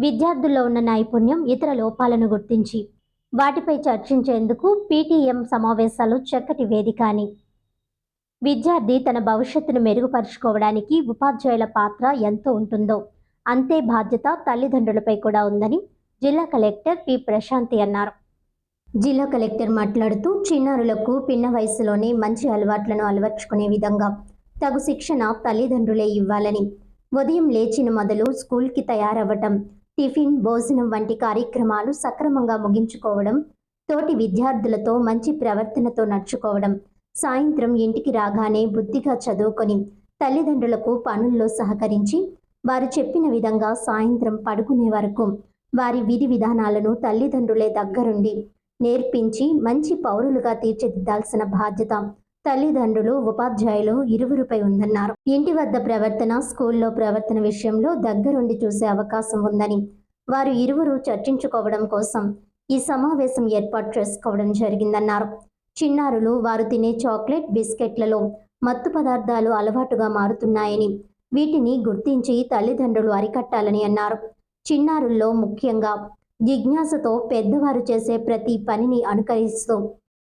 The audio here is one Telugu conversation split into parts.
విద్యార్థుల్లో ఉన్న నైపుణ్యం ఇతర లోపాలను గుర్తించి వాటిపై చర్చించేందుకు పీటీఎం సమావేశాలు చక్కటి వేదిక అని. విద్యార్థి తన భవిష్యత్తును మెరుగుపరుచుకోవడానికి ఉపాధ్యాయుల పాత్ర ఎంతో ఉంటుందో అంతే బాధ్యత తల్లిదండ్రులపై కూడా ఉందని జిల్లా కలెక్టర్ పి. ప్రశాంతి అన్నారు. జిల్లా కలెక్టర్ మాట్లాడుతూ చిన్నారులకు పిన్న వయసులోనే మంచి అలవాట్లను అలవర్చుకునే విధంగా తగు శిక్షణ తల్లిదండ్రులే ఇవ్వాలని. ఉదయం లేచిన మొదలు స్కూల్కి తయారవ్వటం టిఫిన్ భోజనం వంటి కార్యక్రమాలు సక్రమంగా ముగించుకోవడం తోటి విద్యార్థులతో మంచి ప్రవర్తనతో నడుచుకోవడం సాయంత్రం ఇంటికి రాగానే బుద్ధిగా చదువుకొని తల్లిదండ్రులకు పనుల్లో సహకరించి వారు చెప్పిన విధంగా సాయంత్రం పడుకునే వరకు వారి విధి విధానాలను తల్లిదండ్రులే దగ్గరుండి నేర్పించి మంచి పౌరులుగా తీర్చిదిద్దాల్సిన బాధ్యత తల్లిదండ్రులు ఉపాధ్యాయులు ఇరువురుపై ఉందన్నారు. ఇంటి వద్ద ప్రవర్తన స్కూల్లో ప్రవర్తన విషయంలో దగ్గరుండి చూసే అవకాశం ఉందని వారు ఇరువురు చర్చించుకోవడం కోసం ఈ సమావేశం ఏర్పాటు చేసుకోవడం జరిగిందన్నారు. చిన్నారులు వారు తినే చాక్లెట్ బిస్కెట్లలో మత్తు పదార్థాలు అలవాటుగా మారుతున్నాయని వీటిని గుర్తించి తల్లిదండ్రులు అరికట్టాలని అన్నారు. చిన్నారుల్లో ముఖ్యంగా జిజ్ఞాసతో పెద్దవారు చేసే ప్రతి పనిని అనుకరిస్తూ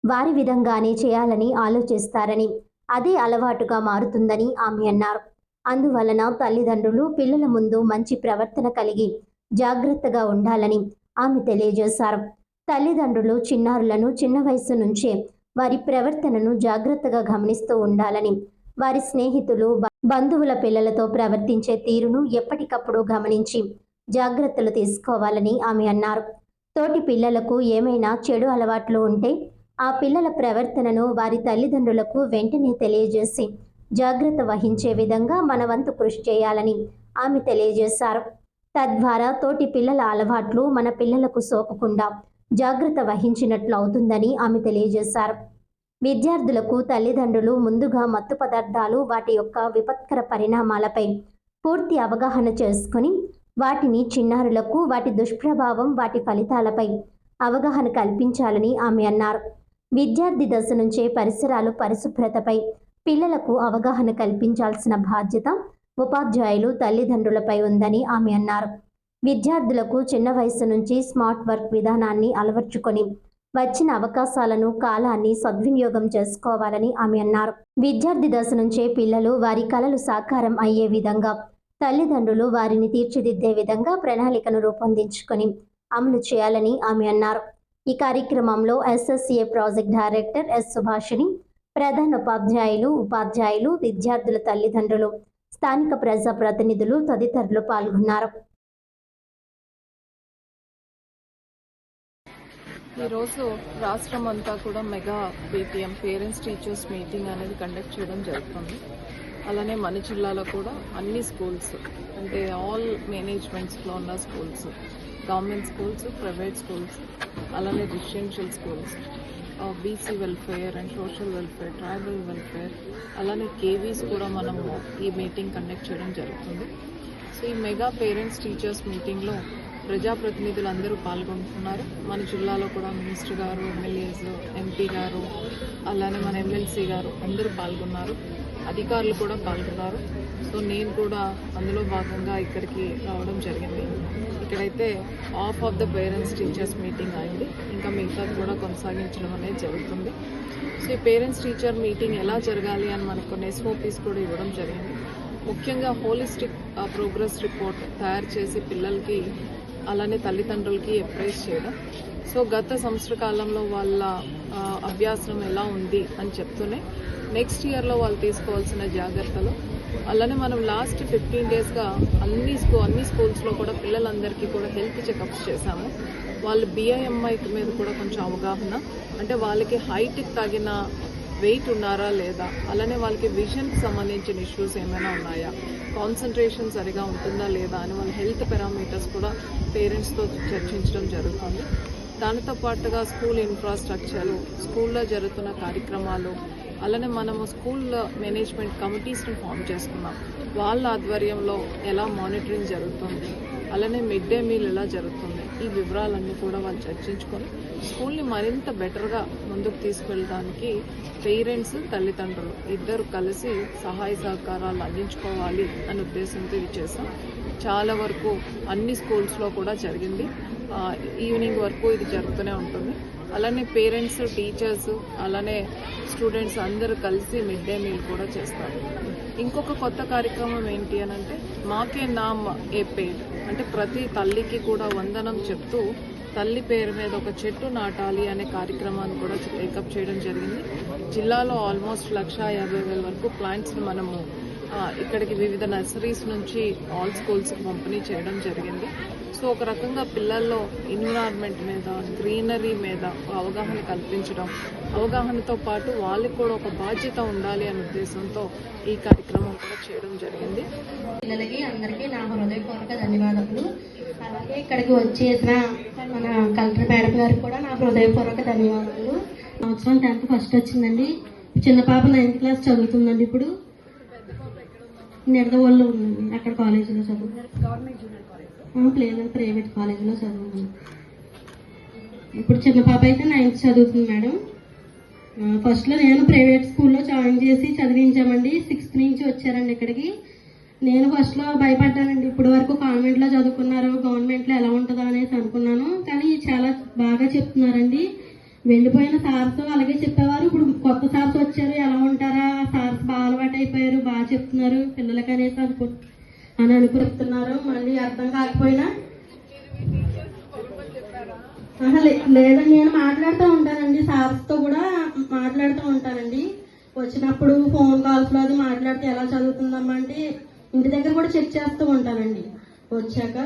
వారి విధంగానే చేయాలని ఆలోచిస్తారని అదే అలవాటుగా మారుతుందని ఆమె అన్నారు. అందువలన తల్లిదండ్రులు పిల్లల ముందు మంచి ప్రవర్తన కలిగి జాగ్రత్తగా ఉండాలని ఆమె తెలియజేశారు. తల్లిదండ్రులు చిన్నారులను చిన్న వయసు నుంచే వారి ప్రవర్తనను జాగ్రత్తగా గమనిస్తూ ఉండాలని వారి స్నేహితులు బంధువుల పిల్లలతో ప్రవర్తించే తీరును ఎప్పటికప్పుడు గమనించి జాగ్రత్తలు తీసుకోవాలని ఆమె అన్నారు. తోటి పిల్లలకు ఏమైనా చెడు అలవాట్లు ఉంటే ఆ పిల్లల ప్రవర్తనను వారి తల్లిదండ్రులకు వెంటనే తెలియజేసి జాగ్రత్త వహించే విధంగా మన వంతు కృషి చేయాలని ఆమె తెలియజేశారు. తద్వారా తోటి పిల్లల అలవాట్లు మన పిల్లలకు సోకకుండా జాగ్రత్త వహించినట్లు అవుతుందని ఆమె తెలియజేశారు. విద్యార్థులకు తల్లిదండ్రులు ముందుగా మత్తు పదార్థాలు వాటి యొక్క విపత్కర పరిణామాలపై పూర్తి అవగాహన చేసుకుని వాటిని చిన్నారులకు వాటి దుష్ప్రభావం వాటి ఫలితాలపై అవగాహన కల్పించాలని ఆమె అన్నారు. విద్యార్థి దశ నుంచే పరిసరాలు పరిశుభ్రతపై పిల్లలకు అవగాహన కల్పించాల్సిన బాధ్యత ఉపాధ్యాయులు తల్లిదండ్రులపై ఉందని ఆమె అన్నారు. విద్యార్థులకు చిన్న వయసు నుంచి స్మార్ట్ వర్క్ విధానాన్ని అలవర్చుకొని వచ్చిన అవకాశాలను కాలాన్ని సద్వినియోగం చేసుకోవాలని ఆమె అన్నారు. విద్యార్థి దశ నుంచే పిల్లలు వారి కళలు సాకారం అయ్యే విధంగా తల్లిదండ్రులు వారిని తీర్చిదిద్దే విధంగా ప్రణాళికను రూపొందించుకొని అమలు చేయాలని ఆమె అన్నారు. ఈ కార్యక్రమంలో SSA project director S Subhashini ప్రధాన ఉపాధ్యాయులు ఉపాధ్యాయులు విద్యార్థుల తల్లిదండ్రులు స్థానిక ప్రజా ప్రతినిధులు తదితరులు పాల్గొన్నారు. ఈరోజు రాష్ట్రం అంతా కూడా mega PTM parents teachers meeting అనేది కండక్ట్ చేయడం జరుగుతుంది. అలానే మన జిల్లాలో కూడా అన్ని స్కూల్స్ అంటే ఆల్ మేనేజ్మెంట్స్లో ఉన్న schools government schools private schools అలానే residential schools BC welfare and social welfare tribal welfare అలానే కేవీస్ కూడా మనము ఈ మీటింగ్ కండక్ట్ చేయడం జరుగుతుంది. సో ఈ మెగా పేరెంట్స్ టీచర్స్ మీటింగ్లో ప్రజాప్రతినిధులు అందరూ పాల్గొంటున్నారు. మన జిల్లాలో కూడా మినిస్టర్ గారు ఎమ్మెల్యేస్ ఎంపీ గారు అలానే మన ఎమ్మెల్సీ గారు అందరూ పాల్గొన్నారు. అధికారులు కూడా పాల్గొన్నారు. సో నేను కూడా అందులో భాగంగా ఇక్కడికి రావడం జరిగింది. ఇక్కడైతే half of the parents teachers meeting అయింది. ఇంకా మిగతా కూడా కొనసాగించడం అనేది జరుగుతుంది. సో ఈ పేరెంట్స్ టీచర్ మీటింగ్ ఎలా జరగాలి అని మనకు కొన్ని ఎస్ఓపీస్ కూడా ఇవ్వడం జరిగింది. ముఖ్యంగా హోలిస్టిక్ ప్రోగ్రెస్ రిపోర్ట్ తయారు చేసి పిల్లలకి అలానే తల్లిదండ్రులకి అప్రైజ్ చేయడం. సో గత సంవత్సర కాలంలో వాళ్ళ uh, అభ్యాసం ఎలా ఉంది అని చెప్తూనే నెక్స్ట్ ఇయర్లో వాళ్ళు తీసుకోవాల్సిన జాగ్రత్తలు అలానే మనం లాస్ట్ ఫిఫ్టీన్ డేస్గా అన్ని స్కూ అన్ని స్కూల్స్లో కూడా పిల్లలందరికీ కూడా హెల్త్ చెకప్స్ చేశాము. వాళ్ళు బిఐఎంఐ మీద కూడా కొంచెం అవగాహన అంటే వాళ్ళకి హైట్కి తగిన వెయిట్ ఉన్నారా లేదా అలానే వాళ్ళకి విజన్కి సంబంధించిన ఇష్యూస్ ఏమైనా ఉన్నాయా కాన్సన్ట్రేషన్ సరిగా ఉంటుందా లేదా అని వాళ్ళ హెల్త్ పారామీటర్స్ కూడా పేరెంట్స్తో చర్చించడం జరుగుతుంది. దానితో పాటుగా స్కూల్ ఇన్ఫ్రాస్ట్రక్చరు స్కూల్లో జరుగుతున్న కార్యక్రమాలు అలానే మనము స్కూల్ మేనేజ్మెంట్ కమిటీస్ని ఫామ్ చేసుకున్నాం. వాళ్ళ ఆధ్వర్యంలో ఎలా మానిటరింగ్ జరుగుతుంది అలానే మిడ్ డే మీల్ ఎలా జరుగుతుంది ఈ వివరాలన్నీ కూడా వాళ్ళు చర్చించుకొని స్కూల్ని మరింత బెటర్గా ముందుకు తీసుకెళ్ళడానికి పేరెంట్స్ తల్లిదండ్రులు ఇద్దరు కలిసి సహాయ సహకారాలు అందించుకోవాలి అనే ఉద్దేశంతో ఇది చేసాం చాలా వరకు అన్ని స్కూల్స్లో కూడా జరిగింది. ఈవినింగ్ వరకు ఇది జరుగుతూనే ఉంటుంది. అలానే పేరెంట్స్ టీచర్స్ అలానే స్టూడెంట్స్ అందరూ కలిసి మిడ్ డే మీల్ కూడా చేస్తారు. ఇంకొక కొత్త కార్యక్రమం ఏంటి అని అంటే మాకే నామ్ ఏ పేడ్ అంటే ప్రతి తల్లికి కూడా వందనం చెప్తూ తల్లి పేరు మీద ఒక చెట్టు నాటాలి అనే కార్యక్రమాన్ని కూడా టేకప్ చేయడం జరిగింది. జిల్లాలో ఆల్మోస్ట్ లక్ష యాభై వేల వరకు ప్లాంట్స్ని మనము ఇక్కడికి వివిధ నర్సరీస్ నుంచి ఆల్ స్కూల్స్కి పంపిణీ చేయడం జరిగింది. సో ఒక రకంగా పిల్లల్లో ఎన్విరాన్మెంట్ మీద గ్రీనరీ మీద ఒక అవగాహన కల్పించడం అవగాహనతో పాటు వాళ్ళకి కూడా ఒక బాధ్యత ఉండాలి అనే ఉద్దేశంతో ఈ కార్యక్రమం కూడా చేయడం జరిగింది. పిల్లలకి అందరికీ నా హృదయపూర్వక ధన్యవాదములు. అలాగే ఇక్కడికి వచ్చేసిన మన కలెక్టర్ మేడం గారికి కూడా నా హృదయపూర్వక ధన్యవాదాలు సంవత్సరం టెన్త్ ఫస్ట్ వచ్చిందండి. చిన్న పాప నైన్త్ క్లాస్ చదువుతుందండి ఇప్పుడు. నిడదవోళ్ళు అక్కడ కాలేజీలో చదువు? లేదండి ప్రైవేట్ కాలేజీలో చదువుతుంది ఇప్పుడు చిన్న పాప అయితే నైన్త్ చదువుతుంది మేడం. ఫస్ట్లో నేను ప్రైవేట్ స్కూల్లో జాయిన్ చేసి చదివించామండి. సిక్స్త్ నుంచి వచ్చారండి ఇక్కడికి. నేను ఫస్ట్లో భయపడ్డానండి. ఇప్పటి వరకు కాన్వెంట్లో చదువుకున్నారు. గవర్నమెంట్లో ఎలా ఉంటుందో అనేసి అనుకున్నాను. కానీ చాలా బాగా చెప్తున్నారండి. వెళ్ళిపోయిన సార్స్ అలాగే చెప్పేవారు. ఇప్పుడు కొత్త సార్స్ వచ్చారు. ఎలా ఉంటారా? అయిపోయారు బాగా చెప్తున్నారు పిల్లలకి అనేసి అనుకు అని అనుకుంటున్నారు మళ్ళీ అర్థం కాకపోయినా లేదండి నేను మాట్లాడుతూ ఉంటానండి. సార్స్తో కూడా మాట్లాడుతూ ఉంటానండి. వచ్చినప్పుడు ఫోన్ కాల్స్లో అది మాట్లాడితే ఎలా చదువుతుందమ్మా అంటే ఇంటి దగ్గర కూడా చెక్ చేస్తూ ఉంటానండి. వచ్చాక.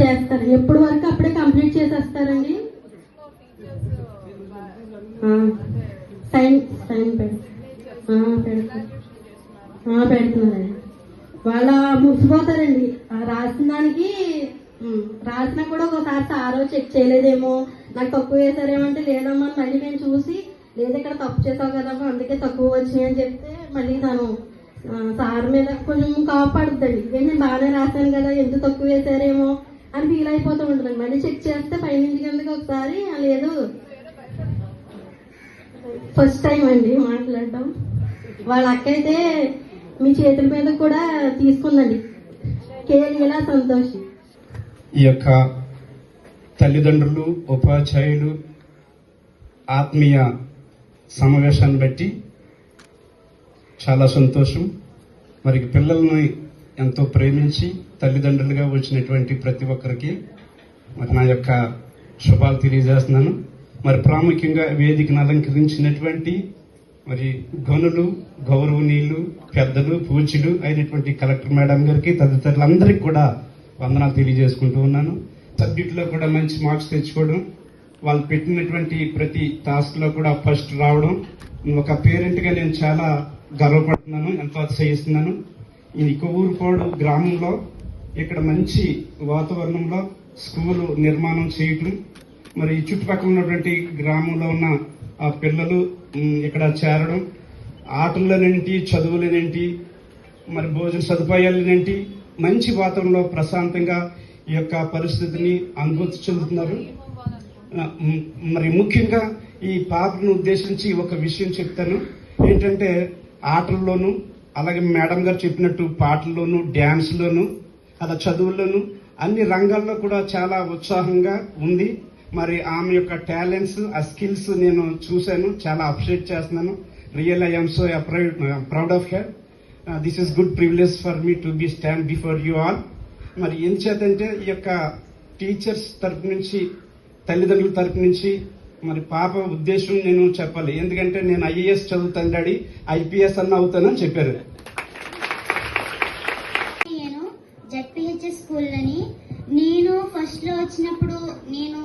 చేస్తారు. ఎప్పుడు వరకు అప్పుడే కంప్లీట్ చేసేస్తారండి? సైన్ సైన్ పెడతారు పెడుతున్నారండి. వాళ్ళ మురిసిపోతారండి. రాసిన దానికి రాసినా కూడా ఒకసారి సారో చెక్ చేయలేదేమో నాకు తక్కువ వేసారేమో అంటే లేదమ్మా అని మళ్ళీ మేము చూసి లేదు ఇక్కడ తప్పు చేసావు కదమ్మా అందుకే తక్కువ వచ్చినాయి అని చెప్తే మళ్ళీ తను సార్ మీద కొంచెం కాపాడుద్దండి ఇదే నేను బాగానే రాశాను కదా ఎందుకు తక్కువ వేసారేమో అని ఫీల్ అయిపోతూ ఉంటుంది మళ్ళీ చెక్ చేస్తే పైనుంచి కిందకి ఒకసారి లేదు ఫస్ట్ టైం అండి మాట్లాడడం. వాళ్ళ అక్క అయితే మీ చేతుల మీద కూడా తీసుకుందండి. కేలీలా సంతోషం. ఈ యొక్క తల్లిదండ్రులు ఉపాధ్యాయులు ఆత్మీయ సమావేశాన్ని బట్టి చాలా సంతోషం. మరి పిల్లల్ని ఎంతో ప్రేమించి తల్లిదండ్రులుగా వచ్చినటువంటి ప్రతి ఒక్కరికి మరి నా యొక్క శుభాలు తెలియజేస్తున్నాను. మరి ప్రాముఖ్యంగా వేదికను అలంకరించినటువంటి మరి గనులు గౌరవనీయులు పెద్దలు పూజ్యులు అయినటువంటి కలెక్టర్ మేడం గారికి తదితరులందరికీ కూడా వందనాలు తెలియజేసుకుంటూ ఉన్నాను. సబ్జెక్టులో కూడా మంచి మార్క్స్ తెచ్చుకోవడం వాళ్ళు పెట్టినటువంటి ప్రతి టాస్క్లో కూడా ఫస్ట్ రావడం. ఒక పేరెంట్గా నేను చాలా గర్వపడుతున్నాను ఎంతో అతిశయిస్తున్నాను ఈ కొవ్వూరుపాడు గ్రామంలో ఇక్కడ మంచి వాతావరణంలో స్కూలు నిర్మాణం చేయటం మరి ఈ చుట్టుపక్కల ఉన్నటువంటి గ్రామంలో ఉన్న ఆ పిల్లలు ఇక్కడ చేరడం ఆటలనేంటి చదువులనేంటి మరి భోజన సదుపాయాలనేంటి మంచి వాతావరణంలో ప్రశాంతంగా ఈ యొక్క పరిస్థితిని అనుభూతి చెందుతున్నారు. మరి ముఖ్యంగా ఈ పాపను ఉద్దేశించి ఒక విషయం చెప్తాను. ఏంటంటే ఆటల్లోనూ అలాగే మేడం గారు చెప్పినట్టు పాటల్లోనూ డ్యాన్స్లోనూ అలా చదువుల్లోనూ అన్ని రంగాల్లో కూడా చాలా ఉత్సాహంగా ఉంది. మరి ఆమె యొక్క టాలెంట్స్ ఆ స్కిల్స్ నేను చూశాను చాలా అప్రిషియేట్ చేస్తున్నాను. Real I'm so proud of her this is good privilege for me to be stand before you all మరి ఏం ఎందుచేతంటే ఈ యొక్క టీచర్స్ తరపు నుంచి తల్లిదండ్రుల తరపు నుంచి మరి పాప ఉద్దేశం నేను చెప్పాలి. ఎందుకంటే నేను ఐఏఎస్ చదువుతాను డాడీ. ఐపీఎస్ అన్న అవుతానని చెప్పారు. నేను జెడ్పిహెచ్ఎస్ స్కూల్లోని నేను ఫస్ట్లో వచ్చినప్పుడు నేను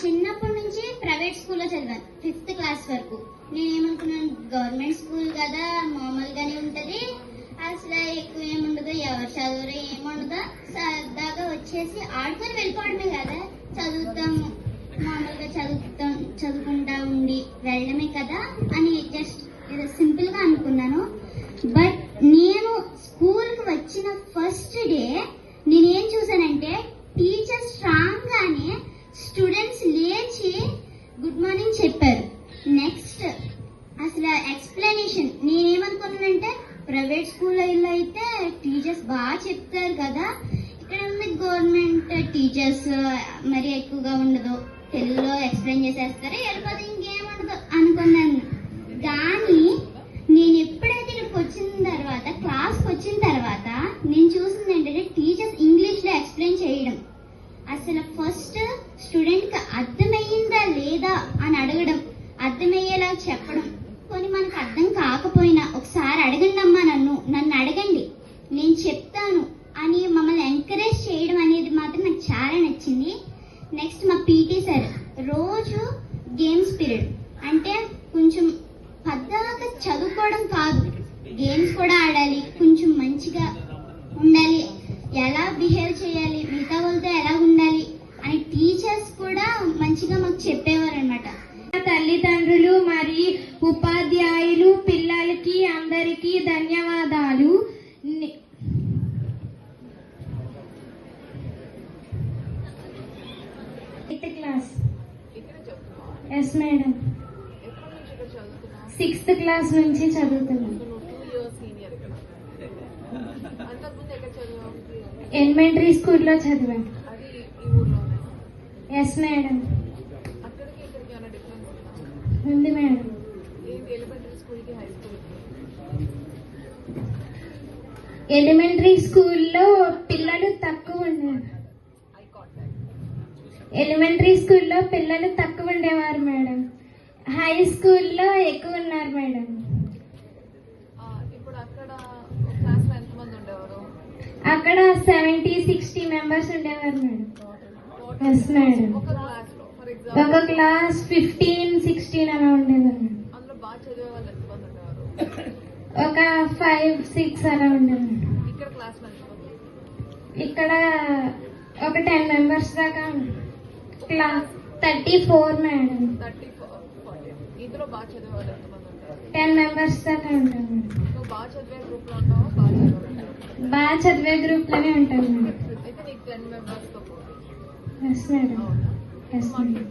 చిన్నప్పటి నుంచి ప్రైవేట్ స్కూల్లో చదివాను ఫిఫ్త్ క్లాస్ వరకు. నేను ఏమనుకున్నాను గవర్నమెంట్ స్కూల్ కదా మామూలుగానే ఉంటుంది. అసలు ఎక్కువ ఏముండదు ఎవరు చదువురు ఏముండదు సరదాగా వచ్చేసి ఆడుకొని వెళ్ళిపోవడమే కదా చదువుతాము. మామూలుగా చదువుతాం చదువుకుంటా ఉండి వెళ్ళడమే కదా అని జస్ట్ ఏదో సింపుల్గా అనుకున్నాను బట్ నేను స్కూల్కి వచ్చిన ఫస్ట్ డే నేనేం చూసానంటే టీచర్ స్ట్రాంగ్ గానే స్టూడెంట్స్ లేచి గుడ్ మార్నింగ్ చెప్పారు నెక్స్ట్ అసలు ఎక్స్ప్లెనేషన్ స్కూల్లో అయితే టీచర్స్ బాగా చెప్తారు కదా ఇక్కడ ఉంది గవర్నమెంట్ టీచర్స్ మరి ఎక్కువగా ఉండదు. తెలుగులో ఎక్స్ప్లెయిన్ చేసేస్తారు. వెళ్ళిపోతే ఇంకేం ఉండదు అనుకున్నాను. కానీ నేను ఎప్పుడైతే ఇక్కడికి వచ్చిన తర్వాత క్లాస్కి వచ్చిన తర్వాత నేను చూసింది ఏంటంటే టీచర్స్ ఇంగ్లీష్లో ఎక్స్ప్లెయిన్ చేయడం అసలు ఫస్ట్ స్టూడెంట్కి అర్థమయ్యిందా లేదా అని అడగడం అర్థమయ్యేలా చెప్పడం కొన్ని మనకు అర్థం కాకపోయినా ఒకసారి అడగండి అమ్మా నన్ను నన్ను అడగండి నేను చెప్తాను అని మమ్మల్ని ఎంకరేజ్ చేయడం అనేది మాత్రం నాకు చాలా నచ్చింది నెక్స్ట్ మా పీటీ సార్ రోజు గేమ్స్ పీరియడ్ అంటే కొంచెం పద్దాక చదువుకోవడం కాదు గేమ్స్ కూడా ఆడాలి కొంచెం మంచిగా ఉండాలి ఎలా బిహేవ్ చేయాలి మిగతా వాళ్ళతో ఎలా ఉండాలి అని టీచర్స్ కూడా మంచిగా మాకు చెప్పేవారు అనమాట తల్లిదండ్రులు మరియు ఉపాధ్యాయులు పిల్లలకి అందరికీ ధన్యవాదాలు. Eighth class yes madam sixth class నుంచి చదువుతున్నాను ఎలిమెంటరీ స్కూల్లో చదివాను ఎస్ మేడం అక్కడికి ఇక్కడికి ఏమైనా డిఫరెన్స్ ఉంది మేడం. ఎలిమెంటరీ స్కూల్లో పిల్లలు తక్కువ ఉండేవారు ఎలిమెంటరీ స్కూల్లో పిల్లలు తక్కువ ఉండేవారు మేడం. హై స్కూల్లో ఎక్కువ ఉన్నారు మేడం. అక్కడ అక్కడ సెవెంటీ సిక్స్టీ మెంబర్స్ ఉండేవారు మేడం. Yes madam. ఒక క్లాస్ ఫిఫ్టీన్ సిక్స్టీన్ అలా ఉండేవారు ఒక ఫైవ్ సిక్స్ అలా ఉండేవారు మేడం ఇక్కడ ఒక టెన్ మెంబర్స్ దాకా class thirty four madam ten members దాకా నువ్వు బాగా చదివే చదివే గ్రూప్లోనే ఉంటారు మేడం ఎస్ మేడం అవునా ఎస్ మేడం